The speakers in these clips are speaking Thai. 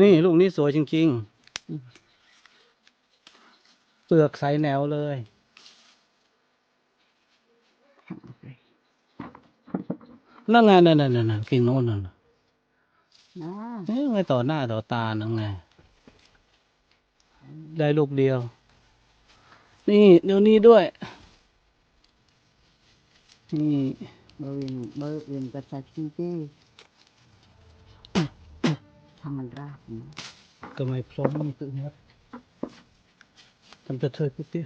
นี่ลูกนี้สวยจริง ๆ เปลือกใสแนวเลย นั่นไงนั่นนั่นนั่นกิ่งโน้นนั่นน่ะนะเอ๊ะไงต่อหน้าต่อตานั่นไง ได้ลูกเดียว นี่เดี๋ยวนี้ด้วย นี่บริเวณบริเวณประชาชนเจ้ทำมันราบ Khamandrahan. Kamay plong ito nga. Tamta tayo piti.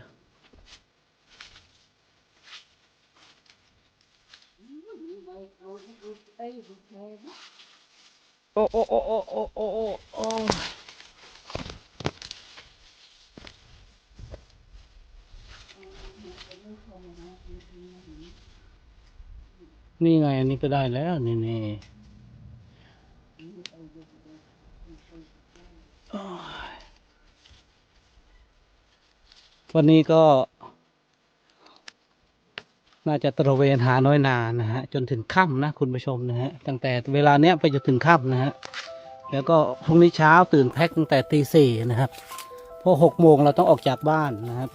Oh, oh, oh, oh, oh, oh, oh, oh. Ni ngay, ni cái đai lẽ, ni ni. วันนี้ก็ น่าจะตระเวนหาน้อยนานะฮะ จนถึงค่ำนะคุณผู้ชมนะฮะ ตั้งแต่เวลาเนี้ยไปจนถึงค่ำนะฮะ แล้วก็พรุ่งนี้เช้าตื่นแพ็กตั้งแต่ตีสี่นะครับพอหกโมงเราต้องออกจากบ้านนะครับ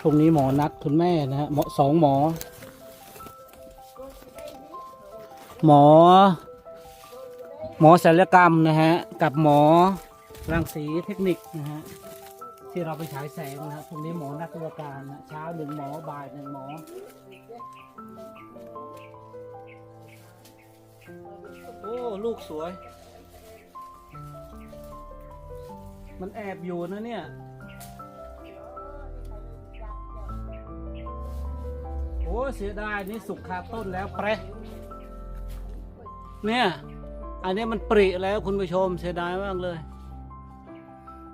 พรุ่งนี้หมอนัดคุณแม่นะฮะหมอสองหมอ หมอ หมอศัลยกรรมนะฮะ กับหมอรังสีเทคนิคนะฮะ ที่เราไปฉายแสงนะครับพรุ่งนี้หมอนักวิชาการนะเช้าหนึ่งหมอบ่ายหนึ่งหมอโอ้ลูกสวย มันแอบอยู่นะเนี่ยโอ้เสียดายนี่สุกคาต้นแล้วเปรเนี่ย อันนี้มันปริแล้วคุณผู้ชมเสียดายมากเลย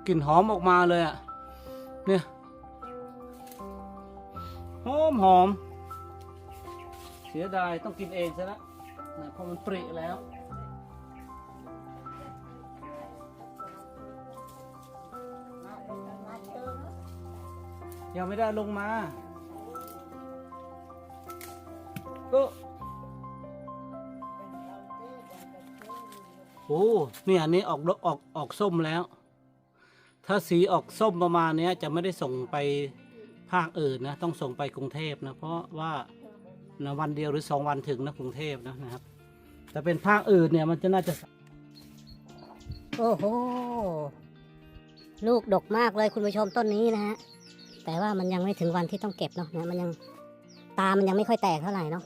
กลิ่นหอมออกมาเลยอะ่ะ เนี่ย หอมหอม เสียดายต้องกินเองซะแล้วนะเพราะมันปริแล้วยังไม่ได้ลงมาก็ โอ้เนี่ยอันนี้ออกดอกออกออกส้มแล้ว ถ้าสีออกส้มประมาณเนี้ยจะไม่ได้ส่งไปภาคอื่นนะ ต้องส่งไปกรุงเทพนะ เพราะว่านะวันเดียวหรือสองวันถึงนะกรุงเทพนะนะครับ แต่เป็นภาคอื่นเนี่ยมันจะน่าจะ โอ้โห ลูกดกมากเลยคุณผู้ชมต้นนี้นะฮะ แต่ว่ามันยังไม่ถึงวันที่ต้องเก็บเนาะนะมันยังตามันยังไม่ค่อยแตกเท่าไหร่เนาะ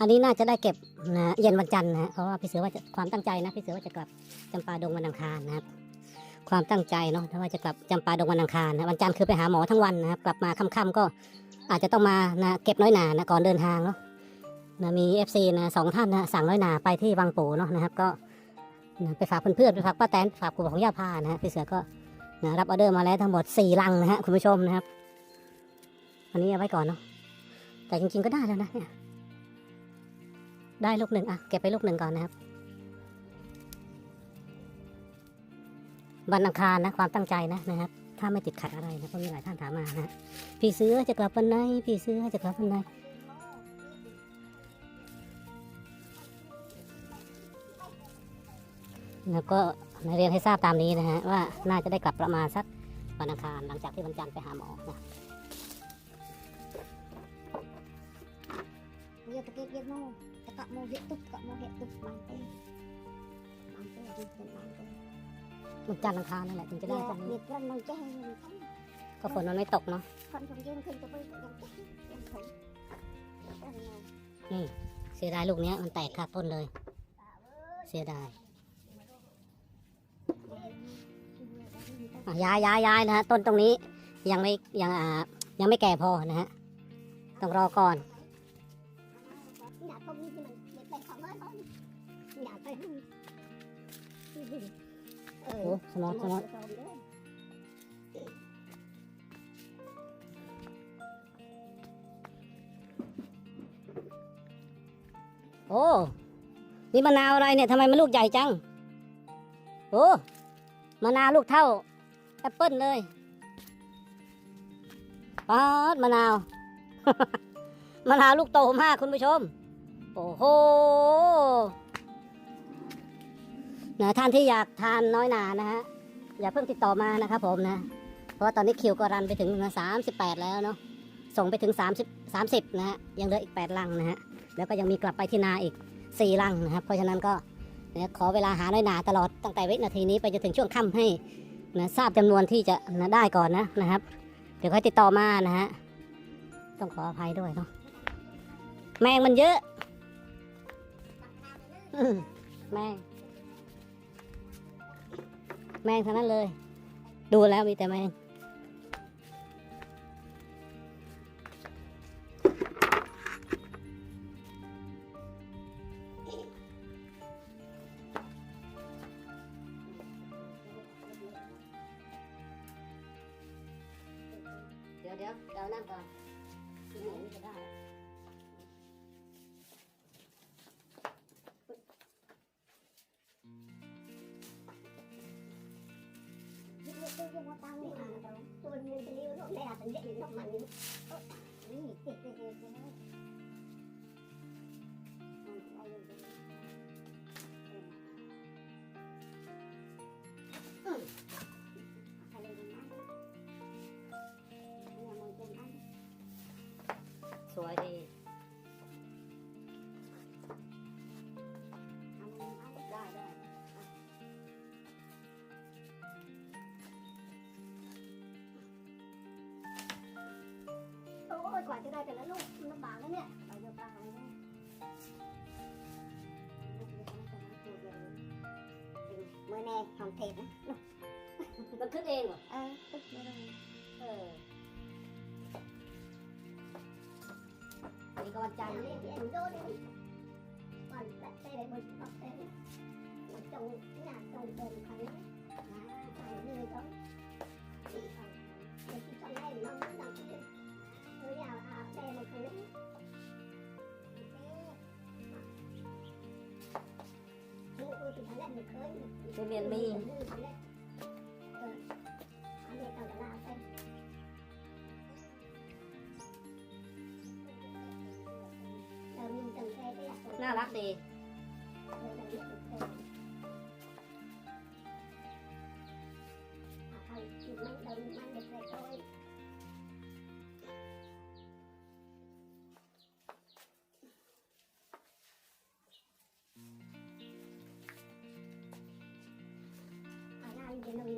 อันนี้น่าจะได้เก็บนะเย็นวันจันทร์นะฮะเพราะว่าพี่เสือว่าจะความตั้งใจนะพี่เสือว่าจะกลับจำปาดงวันอังคารนะครับ ความตั้งใจเนาะถ้าว่าจะกลับจำปาดงวันอังคารนะวันจันทร์คือไปหาหมอทั้งวันนะครับ กลับมาค่ำๆก็อาจจะต้องมานะเก็บน้อยหนานะก่อนเดินทางเนาะนะมี FC นะสองท่านนะสั่งน้อยหนาไปที่บางปูเนาะนะครับ ก็นะไปฝากเพื่อนๆไปฝากป้าแตนฝากกลุ่มของย่าพานะฮะพี่เสือก็นะรับออเดอร์มาแล้วทั้งหมดสี่ลังนะฮะคุณผู้ชมนะครับอันนี้เอาไว้ก่อนเนาะแต่จริงๆก็ได้แล้วนะเนี่ย ได้ลูกหนึ่งอะ เก็บไปลูกหนึ่งก่อนนะครับวันอังคารนะความตั้งใจนะนะครับ ถ้าไม่ติดขัดอะไรนะเพราะมีหลายท่านถามมานะฮะพี่เสือจะกลับวันไหนพี่เสือจะกลับวันไหนแล้วก็เรียนให้ทราบตามนี้นะฮะว่าน่าจะได้กลับประมาณสักวันอังคารหลังจากที่วันจันทร์ไปหาหมอนะ mau hiệp tục cọ mau hiệp tục bằng tên bằng tên đi tên bằng tên มันจานลังคานั่นแหละถึงจะได้ตรงนี้ nhiệt lắm đang chơi mình thấy ก็ฝนมันไม่ตกเนาะ con thằng dương khinh tụi bây cũng đang chơi em thấy em nào นี่เสียดายลูกเนี้ยมันแตกคาต้นเลย เสียดาย อะย้ายย้ายย้ายนะฮะต้นตรงนี้ยังไม่ยังอ่ายังไม่แก่พอนะฮะต้องรอก่อน โอ้สลอดสลอดโอ้นี่มะนาวอะไรเนี่ยทำไมมันลูกใหญ่จัง โอ้มะนาวลูกเท่าแอปเปิ้ลเลยป๊อดมะนาว มะนาวลูกโตมากคุณผู้ชม โอ้โห นะท่านที่อยากทานน้อยหนานะฮะอย่าเพิ่งติดต่อมานะครับผมนะ เพราะว่าตอนนี้คิวก็รันไปถึงสามสิบแปดแล้วเนาะส่งไปถึง 30 30นะฮะยังเหลืออีก 8 ลังนะฮะแล้วก็ยังมีกลับไปที่นาอีก 4 ลังนะครับ เพราะฉะนั้นก็เนี่ยขอเวลาหาน้อยหนาตลอดตั้งแต่วินาทีนี้ไปจนถึงช่วงค่ำให้นะทราบจำนวนที่จะนะได้ก่อนนะนะครับ เดี๋ยวค่อยติดต่อมานะฮะต้องขออภัยด้วยเนาะแมงมันเยอะแมง แมงทั้งนั้นเลย ดูแล้วมีแต่แมง เดี๋ยวเดี๋ยวเดี๋ยวนั่งก่อนที่ไหนจะได้ ว่าจะได้แต่ละลูกมันลำบากแล้วเนี่ยเราจะตายเนี่ยมือแน่หอมเทปนะมันขึ้นเองเหรอเออตึ๊บเลยเออนี่ก็วันจันทร์เนี่ยเรียนโดนก่อนแบบเต้ได้บนตอกเต้มันจงเนี่ยจงเต็มครั้งนี้นะใส่เลยต้องเดี๋ยวที่ทำให้น้องน้อง ที่เอออยากอาบเ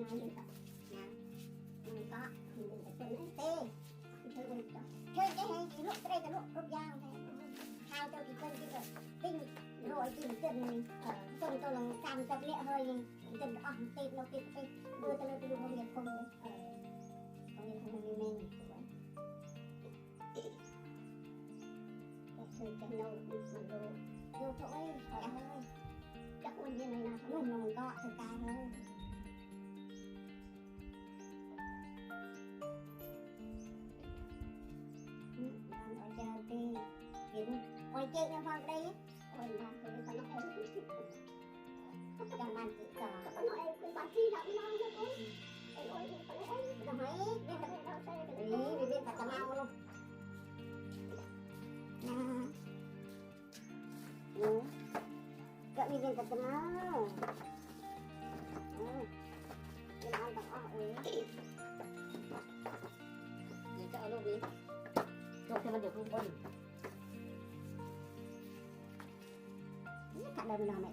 ណាយើងក៏ណាមិនក៏មិនទៅទេទេធ្វើទៅធ្វើទៅហើយលក់ត្រីទៅលក់គ្រប់យ៉ាងតែហៅទៅពីគិនគេទៅទិញរយទីទិញសុំទៅនឹង30លាកហើយទិញអស់ទីនោះទីទៅធ្វើទៅលើពីលោកមានគុំខ្ញុំខ្ញុំមិនមានតែធ្វើចំណូលពីសុំទៅយកទៅអីអស់ហើយចាក់មិនមានណាក្នុងនោះក៏សកាហើយ ở giờ thì kiếm ôi chơi cho phong đây ôi là thì có nó em đang bàn chị cả có. Nó em cũng bàn chi làm nó cho con, em ôi thì có nó em đồng ấy biết được đâu sẽ luôn nè đúng cậu đi viên tập trăm ao Hãy subscribe cho kênh Ghiền Mì Gõ Để không bỏ lỡ những video hấp dẫn นี้ลูกที่มันอยู่ข้างบน Kak dari nama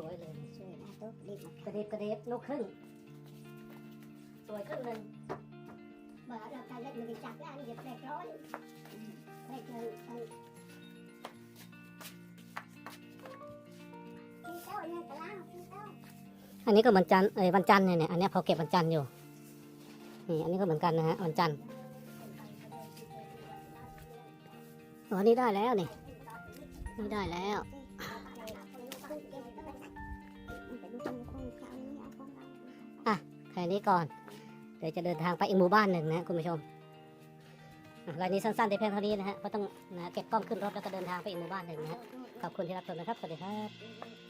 สู้อย่างสวยเลย suy ra tốt đi mà กระเด็บกระเด็บลูกครึ่งสวยครึ่งหนึ่ง mở ra tay lên mình chặt cái anh dịch đẹp rồi. Đây chơi chơi. Đi đâu nha, cả lao, đi đâu. อันนี้ก็เหมือนจันทร์เอ้ยวันจันทร์เนี่ยเนี่ยอันนี้พอเก็บวันจันทร์อยู่นี่อันนี้ก็เหมือนกันนะฮะวันจันทร์อ๋อนี่ได้แล้วนี่นี่ได้แล้ว อะแค่นี้ก่อน เดี๋ยวจะเดินทางไปอีกหมู่บ้านหนึ่งนะคุณผู้ชมรายนี้สั้นๆได้เพียงเท่านี้นะฮะเพราะต้องนะเก็บกล้องขึ้นรถแล้วก็เดินทางไปอีกหมู่บ้านหนึ่งนะฮะขอบคุณที่รับชมนะครับ สวัสดีครับ